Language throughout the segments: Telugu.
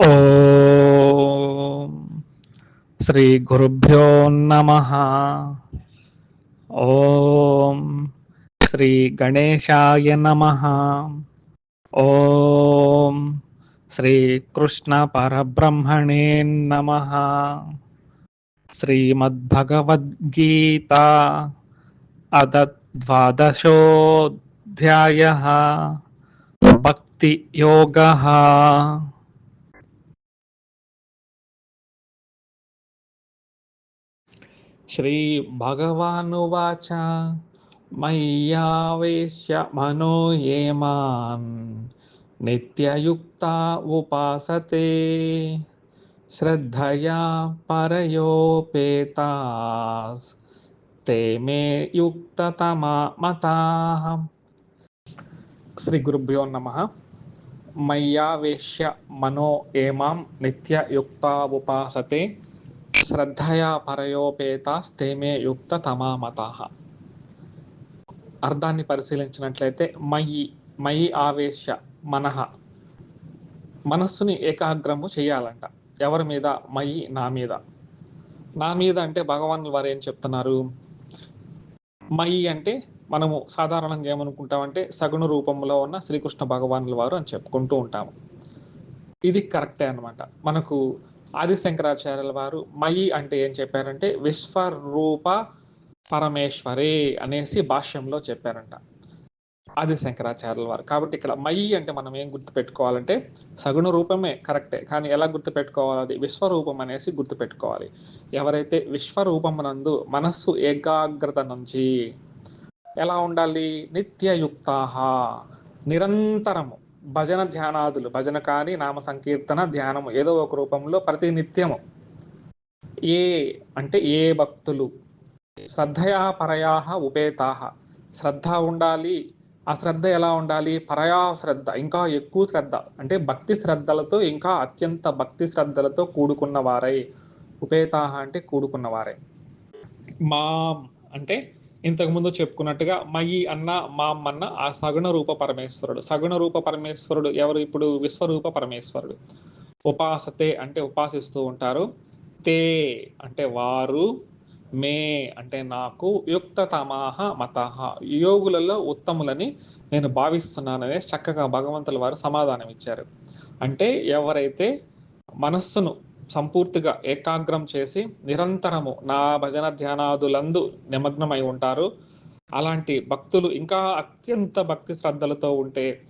ॐ श्रीगुरुभ्यो नमः। ॐ श्रीगणेशाय नमः। ॐ श्रीकृष्णपरब्रह्मणे नमः। श्रीमद्भगवद्गीता अदद्वादशोऽध्यायः। भक्तियोगः। నమ శ్రీమద్భగవద్గీత అద ద్వాదశోధ్యాయ భక్తి యోగ శ్రీ భగవానువాచ మయ్యావేశ్య మనో ఏమాన్. నిత్యయుక్త ఉపాసతే. శ్రద్ధయా పరయోపేతాస్. తే మే యుక్తతమా మతాః. శ్రద్ధయా పరయోపేత నమ యుక్త తమామత. అర్థాన్ని పరిశీలించినట్లయితే మయి మయి ఆవేశ మనహ మనస్సుని ఏకాగ్రము చేయాలంట. ఎవరి మీద? మయి నా మీద. నా మీద అంటే భగవాన్ వారు ఏం చెప్తున్నారు? మయి అంటే మనము సాధారణంగా ఏమనుకుంటామంటే సగుణ రూపంలో ఉన్న శ్రీకృష్ణ భగవానుల వారు అని చెప్పుకుంటూ ఉంటాము. ఇది కరెక్టే అన్నమాట. మనకు ఆది శంకరాచార్యుల వారు మయి అంటే ఏం చెప్పారంటే విశ్వరూప పరమేశ్వరే అనేసి భాష్యంలో చెప్పారంట. ఆది శంకరాచార్యుల వారు. కాబట్టి ఇక్కడ మయి అంటే మనం ఏం గుర్తు పెట్టుకోవాలంటే సగుణ రూపమే కరెక్టే. కానీ ఎలా గుర్తుపెట్టుకోవాలి అది విశ్వరూపం అనేసి గుర్తు పెట్టుకోవాలి. ఎవరైతే విశ్వరూపమునందు మనస్సు ఏకాగ్రత నుంచి ఎలా ఉండాలి? నిత్యయుక్తాహ నిరంతరము. భజన ధ్యానాదులు భజన కానీ నామ సంకీర్తన ధ్యానము ఏదో ఒక రూపంలో ప్రతి నిత్యము ఏ అంటే ఏ భక్తులు? శ్రద్ధయా పరయాహ ఉపేతాహ శ్రద్ధ ఉండాలి ఆ శ్రద్ధ ఎలా ఉండాలి? పరయా శ్రద్ధ ఇంకా ఎక్కువ శ్రద్ధ. అంటే భక్తి శ్రద్ధలతో ఇంకా అత్యంత భక్తి శ్రద్ధలతో కూడుకున్న వారై. ఉపేతాహ అంటే కూడుకున్న వారే. మాం అంటే ఇంతకుముందు చెప్పుకున్నట్టుగా మయి అన్న మాం అన్న ఆ సగుణ రూప పరమేశ్వరుడు. సగుణ రూప పరమేశ్వరుడు ఎవరు? ఇప్పుడు విశ్వరూప పరమేశ్వరుడు. ఉపాసతే అంటే ఉపాసిస్తూ ఉంటారు. తే అంటే వారు మే అంటే నాకు యుక్త తమాహ మతహ యోగులలో ఉత్తములని నేను భావిస్తున్నాననే చక్కగా భగవంతుల వారు సమాధానం ఇచ్చారు అంటే ఎవరైతే మనస్సును సంపూర్తిగా ఏకాగ్రం చేసి నిరంతరము నా భజన ధ్యానాదులందు నిమగ్నమై ఉంటారు. అలాంటి భక్తులు ఇంకా అత్యంత భక్తి శ్రద్ధలతో ఉంటే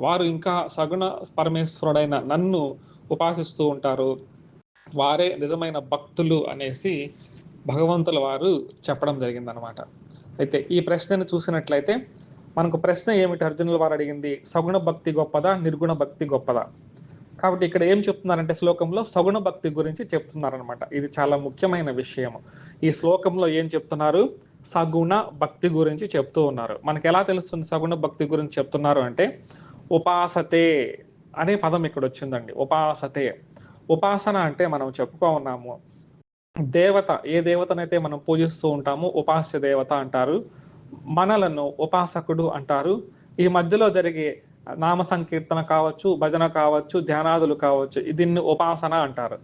వారు ఇంకా సగుణ పరమేశ్వరుడైన నన్ను ఉపాసిస్తూ ఉంటారు. వారే నిజమైన భక్తులు అనేసి భగవంతుల వారు చెప్పడం జరిగిందనమాట. అయితే ఈ ప్రశ్నను చూసినట్లయితే మనకు ప్రశ్న ఏమిటి? అర్జునుల వారు అడిగింది సగుణ భక్తి గొప్పదా నిర్గుణ భక్తి గొప్పదా? కాబట్టి ఇక్కడ ఏం చెప్తున్నారంటే శ్లోకంలో సగుణ భక్తి గురించి చెప్తున్నారనమాట ఇది చాలా ముఖ్యమైన విషయం ఈ శ్లోకంలో ఏం చెప్తున్నారు? సగుణ భక్తి గురించి చెప్తూ ఉన్నారు. మనకి ఎలా తెలుస్తుంది సగుణ భక్తి గురించి చెప్తున్నారు అంటే ఉపాసతే అనే పదం ఇక్కడ వచ్చిందండి. ఉపాసతే. ఉపాసన అంటే మనం చెప్పుకో ఉన్నాము. దేవత ఏ దేవతనైతే మనం పూజిస్తూ ఉంటామో ఉపాస్య దేవత అంటారు. మనలను ఉపాసకుడు అంటారు. ఈ మధ్యలో జరిగే నామ సంకీర్తన కావచ్చు భజన కావచ్చు ధ్యానాదులు కావచ్చు దీన్ని ఉపాసన అంటారు.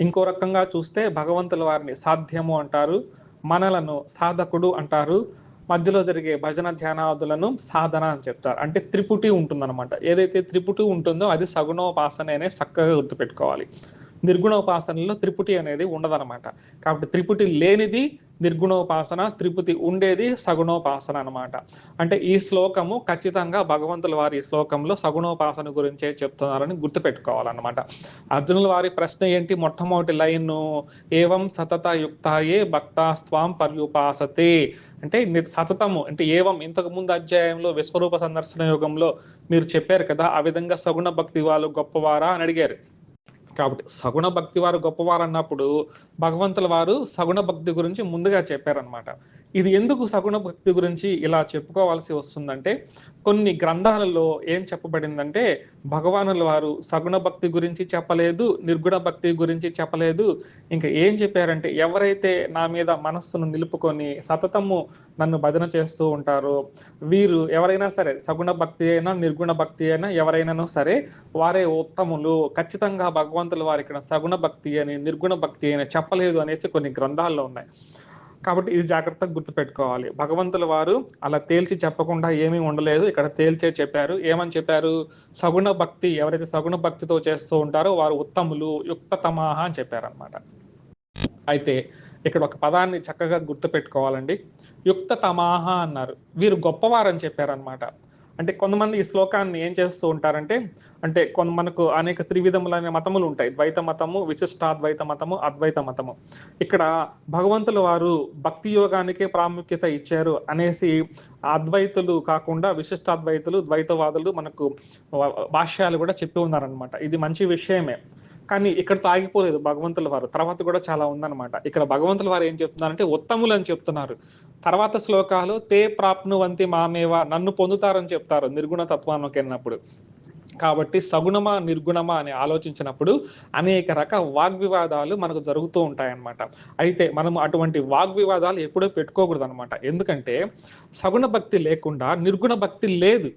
ఇంకో రకంగా చూస్తే భగవంతుల వారిని సాధ్యము అంటారు మనలను సాధకుడు అంటారు మధ్యలో జరిగే భజన ధ్యానాదులను సాధన అని చెప్తారు. అంటే త్రిపుటి ఉంటుందన్నమాట. ఏదైతే త్రిపుటి ఉంటుందో అది సగుణోపాసన అనే చక్కగా గుర్తుపెట్టుకోవాలి. నిర్గుణోపాసనలో త్రిపుటి అనేది ఉండదన్నమాట. కాబట్టి త్రిపుటి లేనిది నిర్గుణోపాసన త్రిపుతి ఉండేది సగుణోపాసన అనమాట అంటే ఈ శ్లోకము ఖచ్చితంగా భగవంతుల వారి శ్లోకంలో సగుణోపాసన గురించే చెప్తున్నారని గుర్తుపెట్టుకోవాలన్నమాట. అర్జునుల వారి ప్రశ్న ఏంటి? మొట్టమొదటి లైన్ ఏవం సతత యుక్తాయే భక్తాస్త్వాం పర్యుపాసతే. అంటే సతతము అంటే ఏవం ఇంతకు ముందు అధ్యాయంలో విశ్వరూప సందర్శన యోగంలో మీరు చెప్పారు కదా ఆ విధంగా సగుణ భక్తి వాళ్ళు గొప్పవారా అని అడిగారు. కాబట్టి సగుణ భక్తి వారు గొప్పవారు అన్నప్పుడు భగవంతుల వారు సగుణ భక్తి గురించి ముందుగా చెప్పారనమాట ఇది ఎందుకు సగుణ భక్తి గురించి ఇలా చెప్పుకోవాల్సి వస్తుందంటే కొన్ని గ్రంథాలలో ఏం చెప్పబడిందంటే భగవానుల వారు సగుణ భక్తి గురించి చెప్పలేదు నిర్గుణ భక్తి గురించి చెప్పలేదు. ఇంకా ఏం చెప్పారంటే ఎవరైతే నా మీద మనస్సును నిలుపుకొని సతతము నన్ను భజన చేస్తూ ఉంటారో వీరు ఎవరైనా సరే సగుణ భక్తి అయినా నిర్గుణ భక్తి అయినా ఎవరైనానో సరే వారే ఉత్తములు. ఖచ్చితంగా భగవంతుల వారు ఇక్కడ సగుణ భక్తి అని నిర్గుణ భక్తి అని చెప్పలేదు అనేసి కొన్ని గ్రంథాల్లో ఉన్నాయి. కాబట్టి ఇది జాగ్రత్తగా గుర్తుపెట్టుకోవాలి. భగవంతుల వారు అలా తేల్చి చెప్పకుండా ఏమీ ఉండలేదు. ఇక్కడ తేల్చే చెప్పారు. ఏమని చెప్పారు? సగుణ భక్తి ఎవరైతే సగుణ భక్తితో చేస్తూ ఉంటారో వారు ఉత్తములు యుక్తతమాహ అని చెప్పారనమాట అయితే ఇక్కడ ఒక పదాన్ని చక్కగా గుర్తుపెట్టుకోవాలండి. యుక్త తమాహ అన్నారు. వీరు గొప్పవారని చెప్పారనమాట అంటే కొంతమంది ఈ శ్లోకాన్ని ఏం చేస్తూ ఉంటారంటే అంటే కొంత మనకు అనేక త్రివిధములైన మతములు ఉంటాయి. ద్వైత మతము విశిష్టాద్వైత మతము అద్వైత మతము. ఇక్కడ భగవంతుల వారు భక్తి యోగానికే ప్రాముఖ్యత ఇచ్చారు అనేసి అద్వైతులు కాకుండా విశిష్టాద్వైతులు ద్వైతవాదులు మనకు భాష్యాలు కూడా చెప్పి ఉన్నారనమాట ఇది మంచి విషయమే. కానీ ఇక్కడ తాగిపోలేదు భగవంతుల వారు. తర్వాత కూడా చాలా ఉందన్నమాట. ఇక్కడ భగవంతుల వారు ఏం చెప్తున్నారంటే ఉత్తములు అని చెప్తున్నారు. తర్వాత శ్లోకాలు తే ప్రాప్నువంతి మామేవ నన్ను పొందుతారని చెప్తారు నిర్గుణ తత్వానికి వెళ్ళినప్పుడు. కాబట్టి సగుణమా నిర్గుణమా అని ఆలోచించినప్పుడు అనేక రకాల వాగ్వివాదాలు మనకు జరుగుతూ ఉంటాయన్నమాట. అయితే మనం అటువంటి వాగ్వివాదాలు ఎప్పుడూ పెట్టుకోకూడదు అనమాట ఎందుకంటే సగుణ భక్తి లేకుండా నిర్గుణ భక్తి లేదు.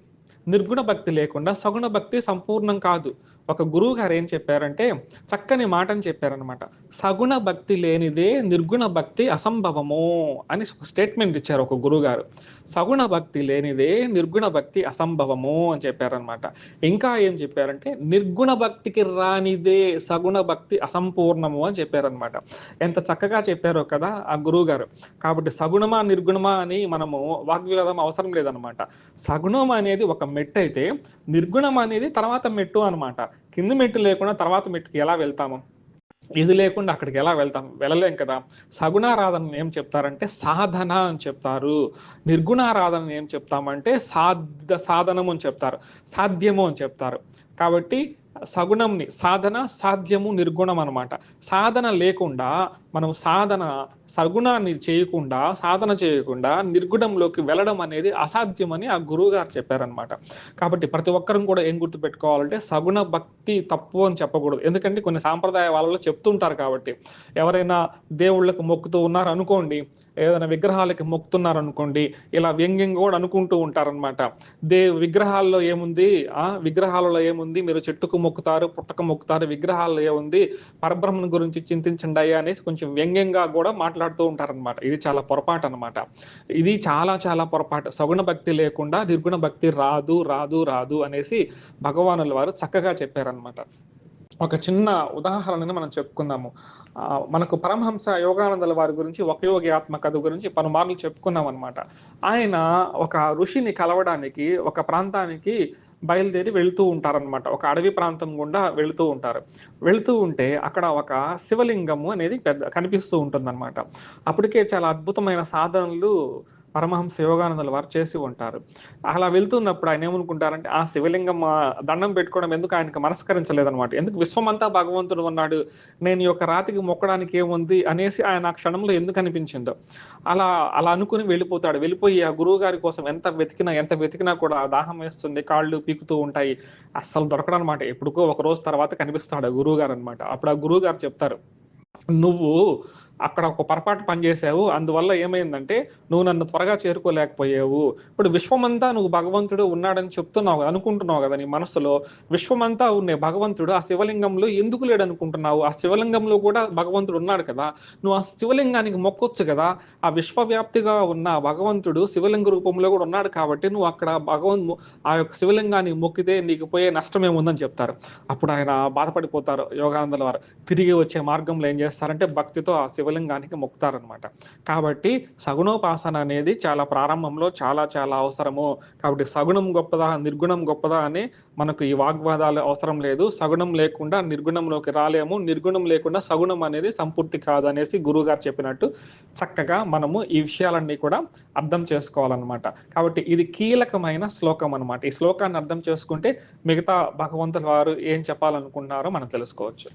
నిర్గుణ భక్తి లేకుండా సగుణ భక్తి సంపూర్ణం కాదు. ఒక గురువు గారు ఏం చెప్పారంటే చక్కని మాటని చెప్పారనమాట సగుణ భక్తి లేనిదే నిర్గుణ భక్తి అసంభవము అని ఒక స్టేట్మెంట్ ఇచ్చారు ఒక గురువు గారు సగుణ భక్తి లేనిదే నిర్గుణ భక్తి అసంభవము అని చెప్పారనమాట ఇంకా ఏం చెప్పారంటే నిర్గుణ భక్తికి రానిదే సగుణ భక్తి అసంపూర్ణము అని చెప్పారనమాట ఎంత చక్కగా చెప్పారో కదా ఆ గురువు గారు కాబట్టి సగుణమా నిర్గుణమా అని మనము వాగ్వివాదం అవసరం లేదనమాట సగుణం అనేది ఒక మెట్టు అయితే నిర్గుణం అనేది తర్వాత మెట్టు అనమాట కింది మెట్టు లేకుండా తర్వాత మెట్టుకి ఎలా వెళ్తాము? ఇది లేకుండా అక్కడికి ఎలా వెళ్తాం? వెళ్ళలేం కదా. సగుణారాధన ఏం చెప్తారంటే సాధన అని చెప్తారు. నిర్గుణారాధన ఏం చెప్తామంటే సాధ సాధనము అని చెప్తారు. సాధ్యము అని చెప్తారు. కాబట్టి సగుణంని సాధన సాధ్యము నిర్గుణం అనమాట సాధన లేకుండా మనం సాధన సగుణాన్ని చేయకుండా సాధన చేయకుండా నిర్గుణంలోకి వెళ్ళడం అనేది అసాధ్యమని ఆ గురువు గారు చెప్పారనమాట కాబట్టి ప్రతి ఒక్కరం కూడా ఏం గుర్తుపెట్టుకోవాలంటే సగుణ భక్తి తప్పు అని చెప్పకూడదు. ఎందుకంటే కొన్ని సాంప్రదాయ వాళ్ళలో చెప్తుంటారు కాబట్టి. ఎవరైనా దేవుళ్ళకు మొక్కుతూ ఉన్నారు అనుకోండి ఏదైనా విగ్రహాలకి మొక్కుతున్నారనుకోండి ఇలా వ్యంగ్యంగా కూడా అనుకుంటూ ఉంటారనమాట దే విగ్రహాల్లో ఏముంది? ఆ విగ్రహాలలో ఏముంది? మీరు చెట్టుకు మొక్కుతారు పుట్టకు మొక్కుతారు విగ్రహాల్లో ఏముంది? పరబ్రహ్మను గురించి చింతించండి అయ్యా అనేసి కొంచెం వ్యంగ్యంగా కూడా మాట్లాడుతూ ఉంటారనమాట ఇది చాలా పొరపాటు అనమాట ఇది చాలా చాలా పొరపాటు. సగుణ భక్తి లేకుండా నిర్గుణ భక్తి రాదు రాదు రాదు అనేసి భగవానుల వారు చక్కగా చెప్పారనమాట ఒక చిన్న ఉదాహరణని మనం చెప్పుకుందాము. మనకు పరమహంస యోగానందల వారి గురించి ఒక యోగి ఆత్మ కథ గురించి పలుమార్లు చెప్పుకున్నాం అనమాట ఆయన ఒక ఋషిని కలవడానికి ఒక ప్రాంతానికి బయలుదేరి వెళుతూ ఉంటారనమాట ఒక అడవి ప్రాంతం గుండా వెళుతూ ఉంటారు. వెళుతూ ఉంటే అక్కడ ఒక శివలింగము అనేది పెద్ద కనిపిస్తూ ఉంటుందన్నమాట. అప్పటికే చాలా అద్భుతమైన సాధనలు పరమహంస యోగానందుల వారు చేసి ఉంటారు. అలా వెళ్తున్నప్పుడు ఆయన ఏమనుకుంటారంటే ఆ శివలింగం దండం పెట్టుకోవడం ఎందుకు ఆయనకు మనస్కరించలేదన్నమాట? ఎందుకు విశ్వమంతా భగవంతుడు ఉన్నాడు? నేను ఈ యొక్క రాతికి మొక్కడానికి ఏముంది? అనేసి ఆయన ఆ క్షణంలో ఎందుకు అనిపించిందో. అలా అలా అనుకుని వెళ్ళిపోతాడు. వెళ్ళిపోయి ఆ గురువు గారి కోసం ఎంత వెతికినా ఎంత వెతికినా కూడా దాహం వేస్తుంది కాళ్ళు పీకుతూ ఉంటాయి. అస్సలు దొరకడం అనమాట ఎప్పుడుకో ఒక రోజు తర్వాత కనిపిస్తాడు ఆ గురువు గారు అనమాట అప్పుడు ఆ గురువు గారు చెప్తారు నువ్వు అక్కడ ఒక పొరపాటు పని చేసావు అందువల్ల ఏమైందంటే నువ్వు నన్ను త్వరగా చేరుకోలేకపోయావు. ఇప్పుడు విశ్వమంతా నువ్వు భగవంతుడు ఉన్నాడని చెప్తున్నావు అనుకుంటున్నావు కదా నీ మనసులో. విశ్వమంతా ఉండే భగవంతుడు ఆ శివలింగంలో ఎందుకు లేడు అనుకుంటున్నావు ఆ శివలింగంలో కూడా భగవంతుడు ఉన్నాడు కదా. నువ్వు ఆ శివలింగానికి మొక్కొచ్చు కదా. ఆ విశ్వవ్యాప్తిగా ఉన్న భగవంతుడు శివలింగ రూపంలో కూడా ఉన్నాడు కాబట్టి నువ్వు అక్కడ భగవన్ ఆ యొక్క శివలింగానికి మొక్కితే నీకు పోయే నష్టం ఏముందని చెప్తారు. అప్పుడు ఆయన బాధపడిపోతారు యోగానందల వారు. తిరిగి వచ్చే మార్గంలో ఏం చేస్తారంటే భక్తితో ఆ శివలింగానికి మొక్కుతారనమాట కాబట్టి సగుణోపాసన అనేది చాలా ప్రారంభంలో చాలా చాలా అవసరము. కాబట్టి సగుణం గొప్పదా నిర్గుణం గొప్పదా అని మనకు ఈ వాగ్వాదాలు అవసరం లేదు. సగుణం లేకుండా నిర్గుణంలోకి రాలేము. నిర్గుణం లేకుండా సగుణం అనేది సంపూర్తి కాదు అనేసి గురువు గారు చెప్పినట్టు చక్కగా మనము ఈ విషయాలన్నీ కూడా అర్థం చేసుకోవాలన్నమాట. కాబట్టి ఇది కీలకమైన శ్లోకం అన్నమాట. ఈ శ్లోకాన్ని అర్థం చేసుకుంటే మిగతా భగవంతుల వారు ఏం చెప్పాలనుకుంటున్నారో మనం తెలుసుకోవచ్చు.